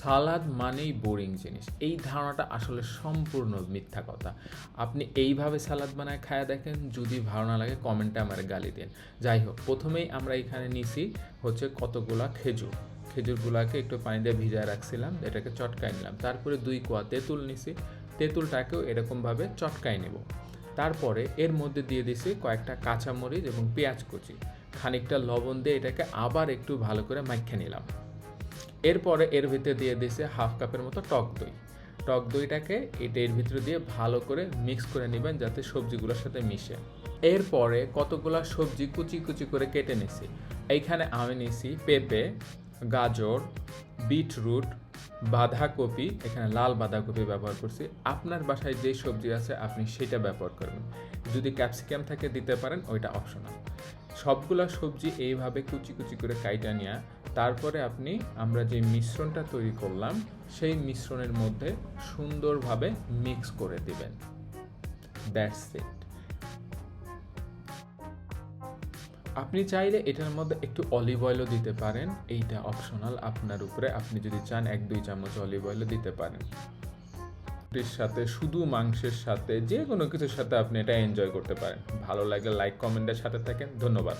সালাদ মানেই বোরিং জিনিস। এই ধারণাটা আসলে সম্পূর্ণ মিথ্যা কথা। আপনি এইভাবে সালাদ বানায় খায়া দেখেন, যদি ভালো না লাগে কমেন্টে আমার গালি দিন। যাই হোক, প্রথমেই আমরা এখানে নিছি হচ্ছে কতগুলা খেজুর। খেজুরগুলাকে একটু পানি দিয়ে ভিজায় রাখছিলাম, এটাকে চটকায় নিলাম। তারপরে দুই কোয়া তেঁতুল নিছি। তেঁতুলটাকেও এরকমভাবে চটকায় নেব। তারপরে এর মধ্যে দিয়ে দিছি কয়েকটা কাঁচামরিচ এবং পেঁয়াজ কুচি। খানিকটা লবণ দিয়ে এটাকে আবার একটু ভালো করে মাখিয়ে নিলাম। এরপরে এর ভিতরে দিয়ে দিয়েছে হাফ কাপের মতো টক দই। টক দইটাকে এটা এর ভিতরে দিয়ে ভালো করে মিক্স করে নেবেন যাতে সবজিগুলোর সাথে মিশে। এরপরে কতগুলা সবজি কুচি কুচি করে কেটে নিছি। এইখানে আমি নিছি পেঁপে, গাজর, বিটরুট, বাঁধাকপি, এখানে লাল বাঁধাকপি ব্যবহার করছি। আপনার বাসায় যে সবজি আছে আপনি সেটা ব্যবহার করবেন। যদি ক্যাপসিকাম থাকে দিতে পারেন, ওইটা অপশনাল। সবগুলা সবজি এইভাবে কুচি কুচি করে কাইটা নিয়ে তারপরে আপনি আমরা যে মিশ্রণটা তৈরি করলাম, সেই মিশ্রণের মধ্যে সুন্দরভাবে মিক্স করে দেবেন। দ্যাটস ইট আপনি চাইলে এটার মধ্যে একটু অলিভ অয়েলও দিতে পারেন, এইটা অপশনাল আপনার উপরে। আপনি যদি চান এক দুই চামচ অলিভ অয়েলও দিতে পারেন। রুটির সাথে, শুধু মাংসের সাথে যে কোনো কিছুর সাথে আপনি এটা এনজয় করতে পারেন। ভালো লাগলে লাইক কমেন্টের সাথে থাকেন। ধন্যবাদ।